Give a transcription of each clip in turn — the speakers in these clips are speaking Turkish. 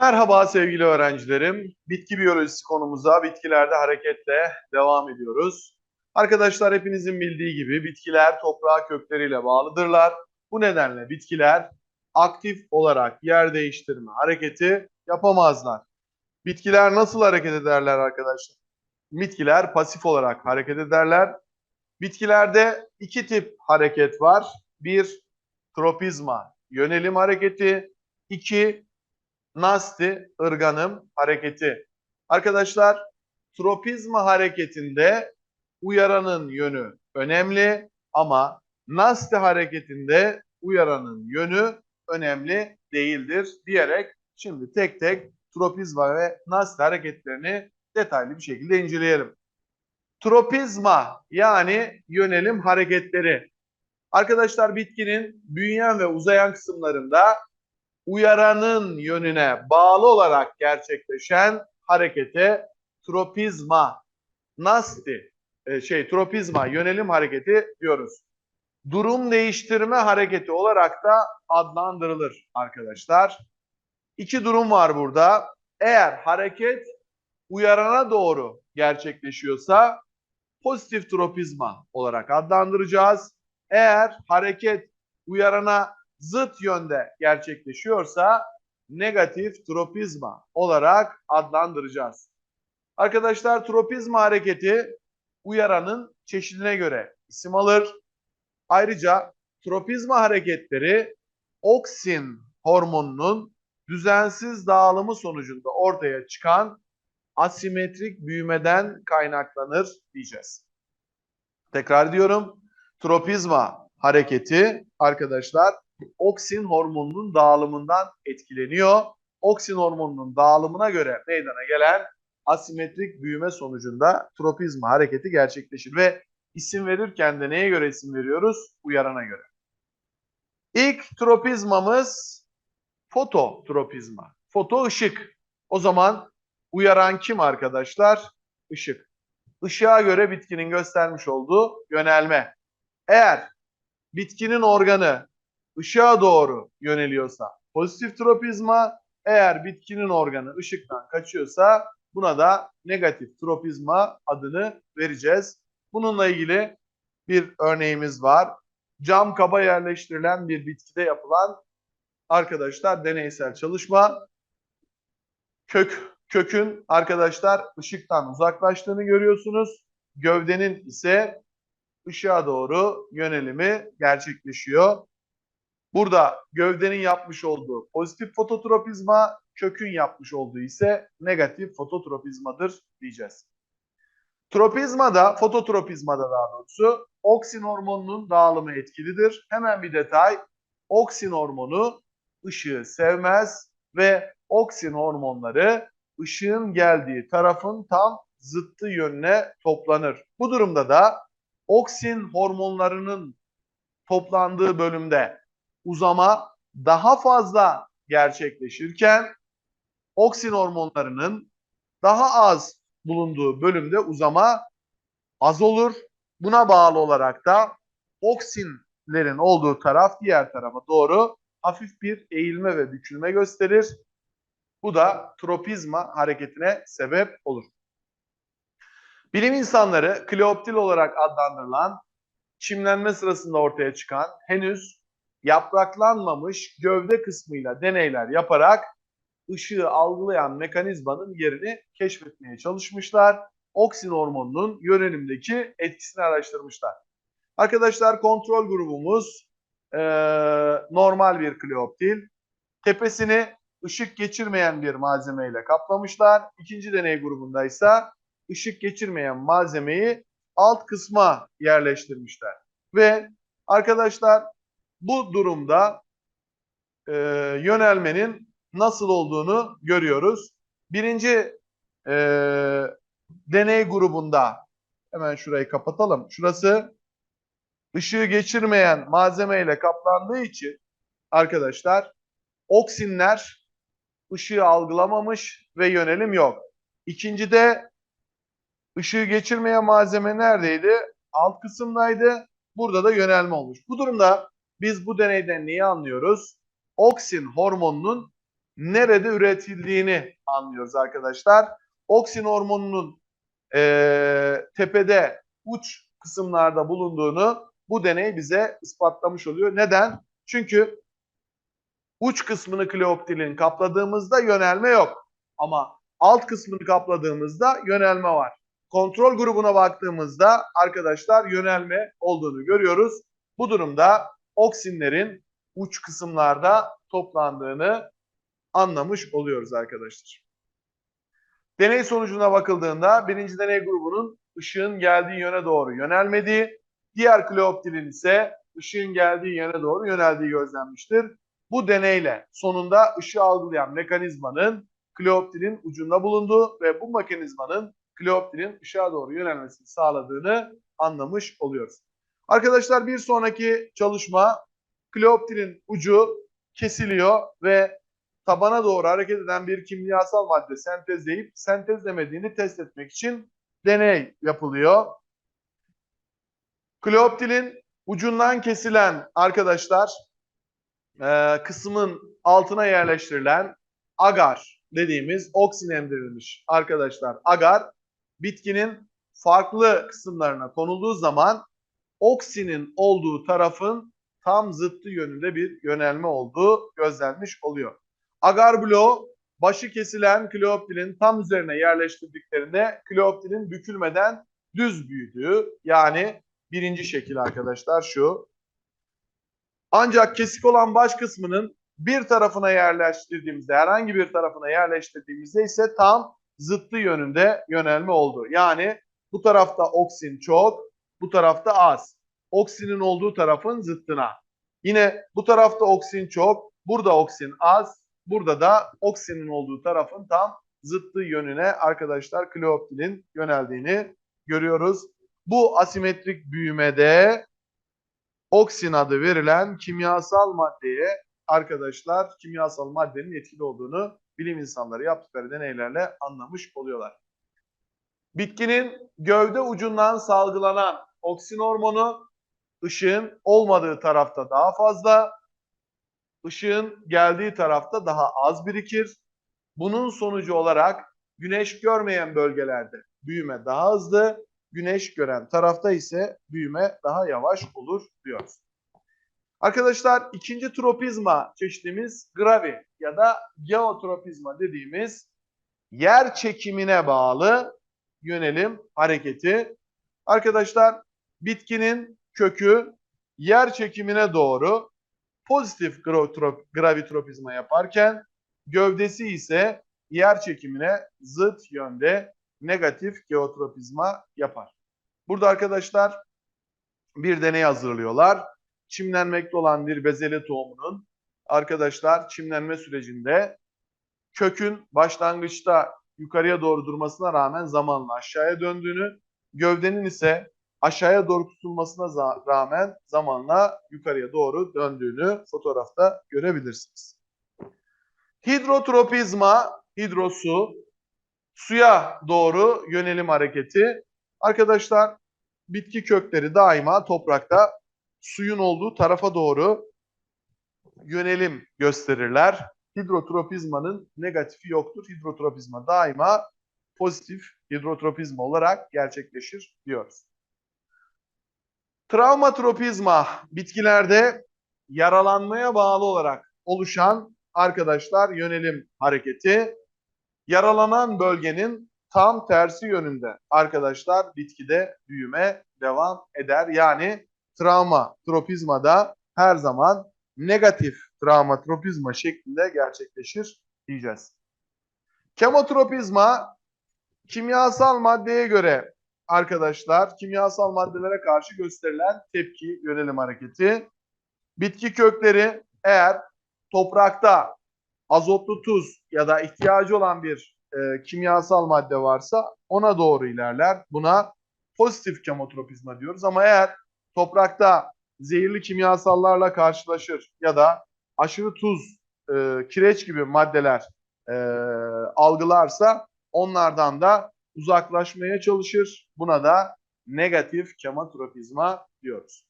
Merhaba sevgili öğrencilerim. Bitki biyolojisi konumuza bitkilerde hareketle devam ediyoruz. Arkadaşlar hepinizin bildiği gibi bitkiler toprağa kökleriyle bağlıdırlar. Bu nedenle bitkiler aktif olarak yer değiştirme hareketi yapamazlar. Bitkiler nasıl hareket ederler arkadaşlar? Bitkiler pasif olarak hareket ederler. Bitkilerde iki tip hareket var. Bir, tropizma, yönelim hareketi. İki, Nasti, ırganım hareketi. Arkadaşlar tropizma hareketinde uyaranın yönü önemli ama Nasti hareketinde uyaranın yönü önemli değildir diyerek şimdi tek tek tropizma ve Nasti hareketlerini detaylı bir şekilde inceleyelim. Tropizma yani yönelim hareketleri. Arkadaşlar bitkinin büyüyen ve uzayan kısımlarında uyaranın yönüne bağlı olarak gerçekleşen harekete tropizma, nasti, e, şey tropizma, yönelim hareketi diyoruz. Durum değiştirme hareketi olarak da adlandırılır arkadaşlar. İki durum var burada. Eğer hareket uyarana doğru gerçekleşiyorsa pozitif tropizma olarak adlandıracağız. Eğer hareket uyarana zıt yönde gerçekleşiyorsa negatif tropizma olarak adlandıracağız. Arkadaşlar tropizma hareketi uyaranın çeşidine göre isim alır. Ayrıca tropizma hareketleri oksin hormonunun düzensiz dağılımı sonucunda ortaya çıkan asimetrik büyümeden kaynaklanır diyeceğiz. Tekrar diyorum. Tropizma hareketi arkadaşlar oksin hormonunun dağılımından etkileniyor. Oksin hormonunun dağılımına göre meydana gelen asimetrik büyüme sonucunda tropizma hareketi gerçekleşir ve isim verirken de neye göre isim veriyoruz? Uyarana göre. İlk tropizmamız fototropizma. Foto ışık. O zaman uyaran kim arkadaşlar? Işık. Işığa göre bitkinin göstermiş olduğu yönelme. Eğer bitkinin organı ışığa doğru yöneliyorsa pozitif tropizma, eğer bitkinin organı ışıktan kaçıyorsa buna da negatif tropizma adını vereceğiz. Bununla ilgili bir örneğimiz var. Cam kaba yerleştirilen bir bitkide yapılan arkadaşlar deneysel çalışma. Kök kökün arkadaşlar ışıktan uzaklaştığını görüyorsunuz. Gövdenin ise ışığa doğru yönelimi gerçekleşiyor. Burada gövdenin yapmış olduğu pozitif fototropizma, kökün yapmış olduğu ise negatif fototropizmadır diyeceğiz. Tropizmada, fototropizmada daha doğrusu oksin hormonunun dağılımı etkilidir. Hemen bir detay. Oksin hormonu ışığı sevmez ve oksin hormonları ışığın geldiği tarafın tam zıttı yönüne toplanır. Bu durumda da oksin hormonlarının toplandığı bölümde uzama daha fazla gerçekleşirken oksin hormonlarının daha az bulunduğu bölümde uzama az olur. Buna bağlı olarak da oksinlerin olduğu taraf diğer tarafa doğru hafif bir eğilme ve bükülme gösterir. Bu da tropizma hareketine sebep olur. Bilim insanları kleoptil olarak adlandırılan çimlenme sırasında ortaya çıkan henüz yapraklanmamış gövde kısmıyla deneyler yaparak ışığı algılayan mekanizmanın yerini keşfetmeye çalışmışlar. Oksin hormonunun yönelimdeki etkisini araştırmışlar. Arkadaşlar kontrol grubumuz e, normal bir kleoptil. Tepesini ışık geçirmeyen bir malzemeyle kaplamışlar. İkinci deney grubunda ise ışık geçirmeyen malzemeyi alt kısma yerleştirmişler. Ve arkadaşlar bu durumda e, yönelmenin nasıl olduğunu görüyoruz. Birinci e, deney grubunda hemen şurayı kapatalım. Şurası ışığı geçirmeyen malzemeyle kaplandığı için arkadaşlar oksinler ışığı algılamamış ve yönelim yok. İkincide ışığı geçirmeyen malzeme neredeydi? Alt kısımdaydı. Burada da yönelme olmuş. Bu durumda biz bu deneyden neyi anlıyoruz? Oksin hormonunun nerede üretildiğini anlıyoruz arkadaşlar. Oksin hormonunun eee, tepede uç kısımlarda bulunduğunu bu deney bize ispatlamış oluyor. Neden? Çünkü uç kısmını kleoptilin kapladığımızda yönelme yok. Ama alt kısmını kapladığımızda yönelme var. Kontrol grubuna baktığımızda arkadaşlar yönelme olduğunu görüyoruz. Bu durumda oksinlerin uç kısımlarda toplandığını anlamış oluyoruz arkadaşlar. Deney sonucuna bakıldığında birinci deney grubunun ışığın geldiği yöne doğru yönelmediği, diğer kleoptilin ise ışığın geldiği yöne doğru yöneldiği gözlenmiştir. Bu deneyle sonunda ışığı algılayan mekanizmanın kleoptilin ucunda bulunduğu ve bu mekanizmanın kleoptilin ışığa doğru yönelmesini sağladığını anlamış oluyoruz. Arkadaşlar bir sonraki çalışma kleoptilin ucu kesiliyor ve tabana doğru hareket eden bir kimyasal madde sentezleyip sentezlemediğini test etmek için deney yapılıyor. Kleoptilin ucundan kesilen arkadaşlar e, kısmın altına yerleştirilen agar dediğimiz oksin emdirilmiş arkadaşlar agar bitkinin farklı kısımlarına konulduğu zaman oksinin olduğu tarafın tam zıttı yönünde bir yönelme olduğu gözlenmiş oluyor. Agar bloğu başı kesilen kleoptilin tam üzerine yerleştirdiklerinde kleoptilin bükülmeden düz büyüdüğü yani birinci şekil arkadaşlar şu. Ancak kesik olan baş kısmının bir tarafına yerleştirdiğimizde herhangi bir tarafına yerleştirdiğimizde ise tam zıttı yönünde yönelme oldu. Yani bu tarafta oksin çok, bu tarafta az. Oksinin olduğu tarafın zıttına. Yine bu tarafta oksin çok, burada oksin az, burada da oksinin olduğu tarafın tam zıttı yönüne arkadaşlar kleoptilin yöneldiğini görüyoruz. Bu asimetrik büyümede oksin adı verilen kimyasal maddeye arkadaşlar kimyasal maddenin etkili olduğunu bilim insanları yaptıkları deneylerle anlamış oluyorlar. Bitkinin gövde ucundan salgılanan oksin hormonu ışığın olmadığı tarafta daha fazla, ışığın geldiği tarafta daha az birikir. Bunun sonucu olarak güneş görmeyen bölgelerde büyüme daha hızlı, güneş gören tarafta ise büyüme daha yavaş olur diyoruz. Arkadaşlar ikinci tropizma çeşitimiz gravi ya da geotropizma dediğimiz yer çekimine bağlı yönelim hareketi. Arkadaşlar bitkinin kökü yer çekimine doğru pozitif gravitropizma yaparken gövdesi ise yer çekimine zıt yönde negatif geotropizma yapar. Burada arkadaşlar bir deney hazırlıyorlar. Çimlenmekte olan bir bezelye tohumunun arkadaşlar çimlenme sürecinde kökün başlangıçta yukarıya doğru durmasına rağmen zamanla aşağıya döndüğünü, gövdenin ise aşağıya doğru tutulmasına rağmen zamanla yukarıya doğru döndüğünü fotoğrafta görebilirsiniz. Hidrotropizma, hidrosu, suya doğru yönelim hareketi. Arkadaşlar bitki kökleri daima toprakta suyun olduğu tarafa doğru yönelim gösterirler. Hidrotropizmanın negatifi yoktur. Hidrotropizma daima pozitif hidrotropizma olarak gerçekleşir diyoruz. Travmatropizma bitkilerde yaralanmaya bağlı olarak oluşan arkadaşlar yönelim hareketi. Yaralanan bölgenin tam tersi yönünde arkadaşlar bitkide büyüme devam eder. Yani travma tropizmada her zaman negatif travma tropizma şeklinde gerçekleşir diyeceğiz. Kemotropizma kimyasal maddeye göre arkadaşlar kimyasal maddelere karşı gösterilen tepki yönelim hareketi. Bitki kökleri eğer toprakta azotlu tuz ya da ihtiyacı olan bir e, kimyasal madde varsa ona doğru ilerler. Buna pozitif kemotropizma diyoruz ama eğer toprakta zehirli kimyasallarla karşılaşır ya da aşırı tuz, e, kireç gibi maddeler e, algılarsa onlardan da uzaklaşmaya çalışır. Buna da negatif kematropizma diyoruz.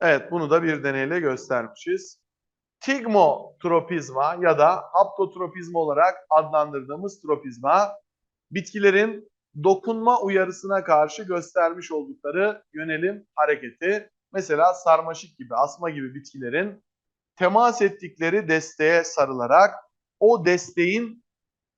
Evet bunu da bir deneyle göstermişiz. Tigmotropizma ya da haptotropizma olarak adlandırdığımız tropizma bitkilerin dokunma uyarısına karşı göstermiş oldukları yönelim hareketi. Mesela sarmaşık gibi, asma gibi bitkilerin temas ettikleri desteğe sarılarak o desteğin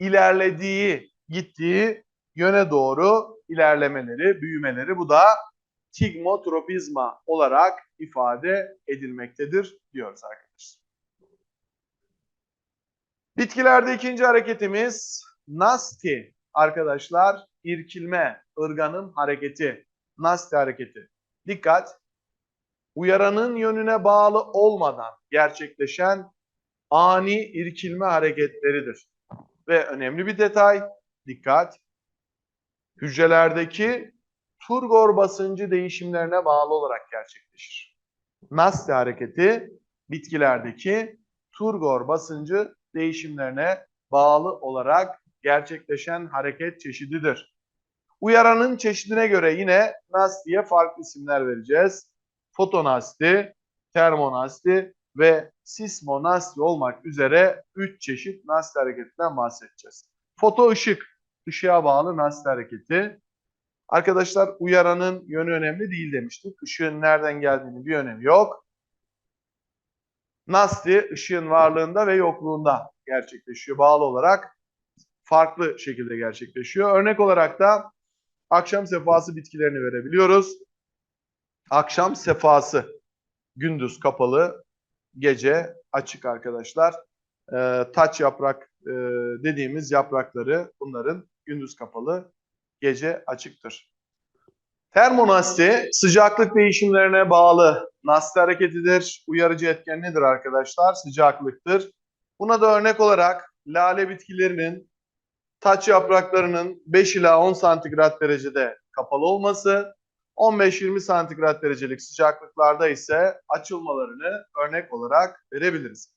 ilerlediği, gittiği yöne doğru ilerlemeleri, büyümeleri bu da tigmotropizma olarak ifade edilmektedir diyoruz arkadaşlar. Bitkilerde ikinci hareketimiz nasti arkadaşlar irkilme, ırganın hareketi, nasti hareketi. Dikkat! Uyaranın yönüne bağlı olmadan gerçekleşen ani irkilme hareketleridir. Ve önemli bir detay, dikkat! Hücrelerdeki turgor basıncı değişimlerine bağlı olarak gerçekleşir. Nasti hareketi bitkilerdeki turgor basıncı değişimlerine bağlı olarak gerçekleşen hareket çeşididir. Uyaranın çeşidine göre yine nastiye farklı isimler vereceğiz. Fotonasti, termonasti ve sismonasti olmak üzere 3 çeşit nasti hareketinden bahsedeceğiz. Foto ışık, ışığa bağlı nasti hareketi. Arkadaşlar uyaranın yönü önemli değil demiştik. Işığın nereden geldiğini bir önemi yok. Nasti ışığın varlığında ve yokluğunda gerçekleşiyor bağlı olarak farklı şekilde gerçekleşiyor. Örnek olarak da akşam sefası bitkilerini verebiliyoruz. Akşam sefası gündüz kapalı, gece açık arkadaşlar. Ee, taç yaprak e, dediğimiz yaprakları bunların gündüz kapalı, gece açıktır. Termonasti sıcaklık değişimlerine bağlı nasti hareketidir. Uyarıcı etken nedir arkadaşlar? Sıcaklıktır. Buna da örnek olarak lale bitkilerinin taç yapraklarının 5 ila 10 santigrat derecede kapalı olması, 15-20 santigrat derecelik sıcaklıklarda ise açılmalarını örnek olarak verebiliriz.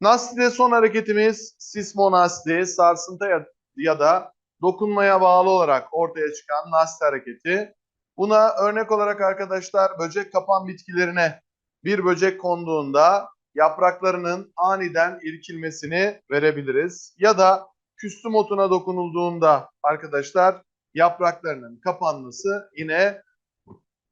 Nasti'de son hareketimiz sismonasti, sarsıntı ya, da dokunmaya bağlı olarak ortaya çıkan nasti hareketi. Buna örnek olarak arkadaşlar böcek kapan bitkilerine bir böcek konduğunda yapraklarının aniden irkilmesini verebiliriz. Ya da küstüm otuna dokunulduğunda arkadaşlar yapraklarının kapanması yine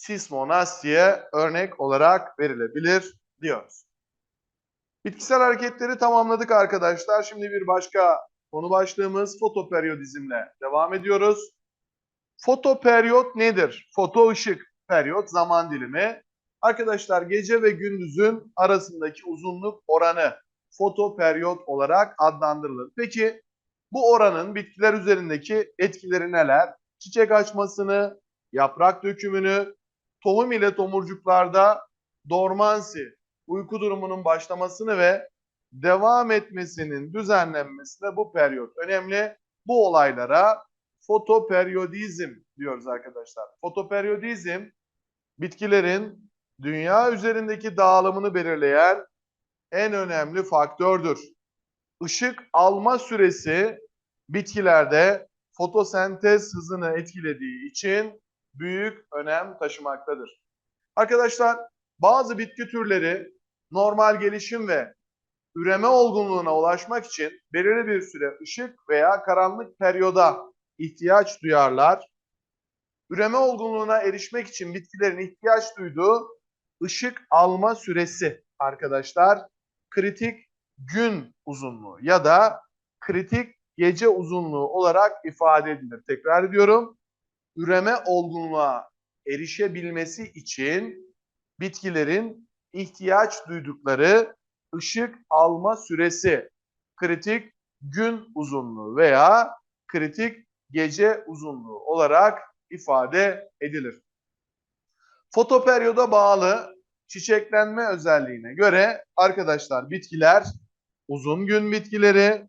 sismonastiye örnek olarak verilebilir diyoruz. Bitkisel hareketleri tamamladık arkadaşlar. Şimdi bir başka konu başlığımız fotoperiyodizmle devam ediyoruz. Fotoperiyot nedir? Foto ışık, periyot zaman dilimi. Arkadaşlar gece ve gündüzün arasındaki uzunluk oranı fotoperiyot olarak adlandırılır. Peki bu oranın bitkiler üzerindeki etkileri neler? Çiçek açmasını, yaprak dökümünü, tohum ile tomurcuklarda dormansi, uyku durumunun başlamasını ve devam etmesinin düzenlenmesine bu periyot önemli. Bu olaylara fotoperiyodizm diyoruz arkadaşlar. Fotoperiyodizm bitkilerin dünya üzerindeki dağılımını belirleyen en önemli faktördür. Işık alma süresi bitkilerde fotosentez hızını etkilediği için büyük önem taşımaktadır. Arkadaşlar bazı bitki türleri normal gelişim ve üreme olgunluğuna ulaşmak için belirli bir süre ışık veya karanlık periyoda ihtiyaç duyarlar. Üreme olgunluğuna erişmek için bitkilerin ihtiyaç duyduğu ışık alma süresi arkadaşlar kritik gün uzunluğu ya da kritik gece uzunluğu olarak ifade edilir. Tekrar ediyorum. Üreme olgunluğa erişebilmesi için bitkilerin ihtiyaç duydukları ışık alma süresi kritik gün uzunluğu veya kritik gece uzunluğu olarak ifade edilir. Fotoperyoda bağlı çiçeklenme özelliğine göre arkadaşlar bitkiler uzun gün bitkileri,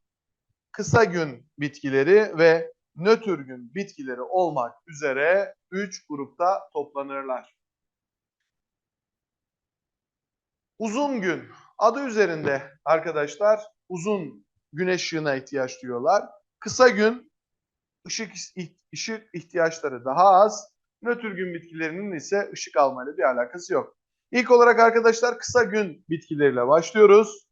kısa gün bitkileri ve nötr gün bitkileri olmak üzere 3 grupta toplanırlar. Uzun gün adı üzerinde arkadaşlar uzun güneş ışığına ihtiyaç duyuyorlar. Kısa gün ışık ışık ihtiyaçları daha az. Nötr gün bitkilerinin ise ışık almayla bir alakası yok. İlk olarak arkadaşlar kısa gün bitkileriyle başlıyoruz.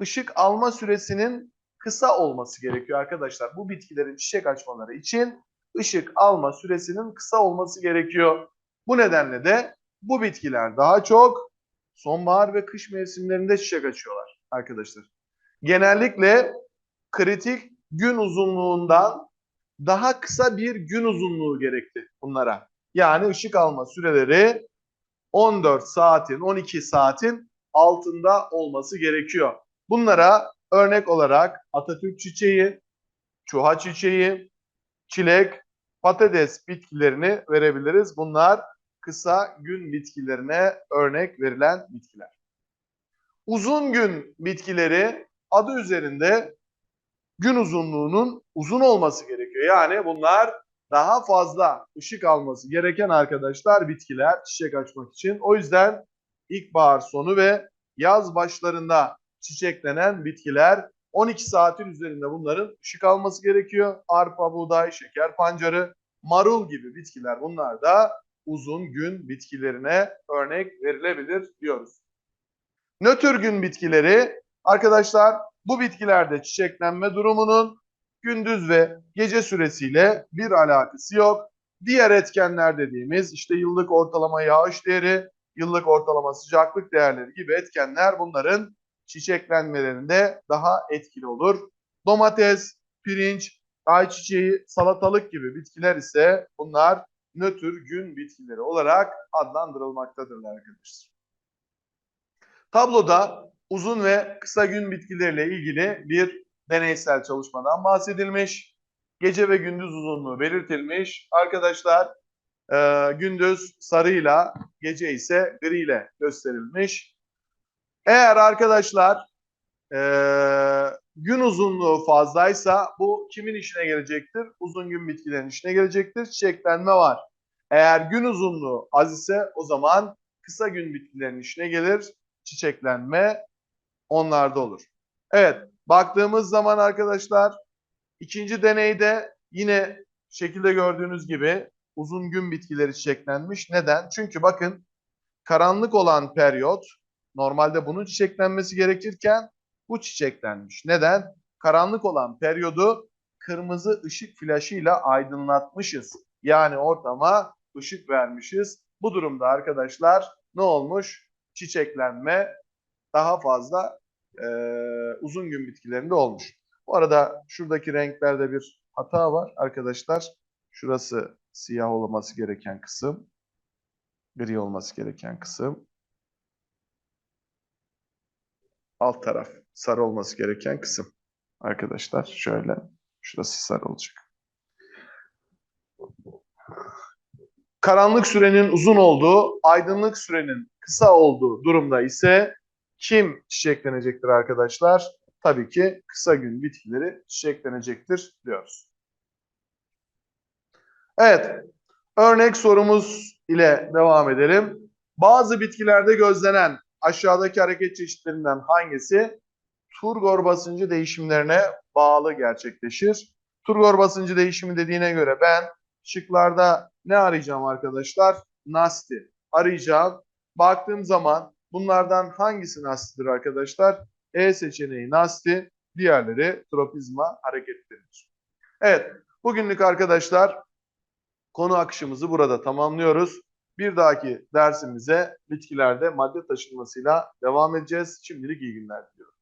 Işık alma süresinin kısa olması gerekiyor arkadaşlar. Bu bitkilerin çiçek açmaları için ışık alma süresinin kısa olması gerekiyor. Bu nedenle de bu bitkiler daha çok sonbahar ve kış mevsimlerinde çiçek açıyorlar arkadaşlar. Genellikle kritik gün uzunluğundan daha kısa bir gün uzunluğu gerekti bunlara. Yani ışık alma süreleri 14 saatin, 12 saatin altında olması gerekiyor. Bunlara örnek olarak Atatürk çiçeği, çuha çiçeği, çilek, patates bitkilerini verebiliriz. Bunlar kısa gün bitkilerine örnek verilen bitkiler. Uzun gün bitkileri adı üzerinde gün uzunluğunun uzun olması gerekiyor. Yani bunlar daha fazla ışık alması gereken arkadaşlar bitkiler çiçek açmak için. O yüzden ilkbahar sonu ve yaz başlarında çiçeklenen bitkiler 12 saatin üzerinde bunların ışık alması gerekiyor. Arpa, buğday, şeker pancarı, marul gibi bitkiler bunlar da uzun gün bitkilerine örnek verilebilir diyoruz. Nötr gün bitkileri arkadaşlar bu bitkilerde çiçeklenme durumunun gündüz ve gece süresiyle bir alakası yok. Diğer etkenler dediğimiz işte yıllık ortalama yağış değeri, yıllık ortalama sıcaklık değerleri gibi etkenler bunların çiçeklenmelerinde daha etkili olur. Domates, pirinç, ayçiçeği, salatalık gibi bitkiler ise bunlar nötr gün bitkileri olarak adlandırılmaktadırlar arkadaşlar. Tabloda uzun ve kısa gün bitkileriyle ilgili bir deneysel çalışmadan bahsedilmiş. Gece ve gündüz uzunluğu belirtilmiş. Arkadaşlar e, gündüz sarıyla, gece ise griyle gösterilmiş. Eğer arkadaşlar e, gün uzunluğu fazlaysa bu kimin işine gelecektir? Uzun gün bitkilerin işine gelecektir. Çiçeklenme var. Eğer gün uzunluğu az ise o zaman kısa gün bitkilerin işine gelir. Çiçeklenme onlarda olur. Evet, baktığımız zaman arkadaşlar ikinci deneyde yine şekilde gördüğünüz gibi uzun gün bitkileri çiçeklenmiş. Neden? Çünkü bakın karanlık olan periyot normalde bunun çiçeklenmesi gerekirken bu çiçeklenmiş. Neden? Karanlık olan periyodu kırmızı ışık flaşıyla aydınlatmışız. Yani ortama ışık vermişiz. Bu durumda arkadaşlar ne olmuş? Çiçeklenme daha fazla e, uzun gün bitkilerinde olmuş. Bu arada şuradaki renklerde bir hata var arkadaşlar. Şurası siyah olması gereken kısım. Gri olması gereken kısım. Alt taraf sarı olması gereken kısım. Arkadaşlar şöyle. Şurası sarı olacak. Karanlık sürenin uzun olduğu, aydınlık sürenin kısa olduğu durumda ise kim çiçeklenecektir arkadaşlar? Tabii ki kısa gün bitkileri çiçeklenecektir diyoruz. Evet, örnek sorumuz ile devam edelim. Bazı bitkilerde gözlenen aşağıdaki hareket çeşitlerinden hangisi turgor basıncı değişimlerine bağlı gerçekleşir? Turgor basıncı değişimi dediğine göre ben şıklarda ne arayacağım arkadaşlar? Nasti arayacağım. Baktığım zaman bunlardan hangisi nastidir arkadaşlar? E seçeneği nasti, diğerleri tropizma hareketleridir. Evet, bugünlük arkadaşlar konu akışımızı burada tamamlıyoruz. Bir dahaki dersimize bitkilerde madde taşınmasıyla devam edeceğiz. Şimdilik iyi günler diliyorum.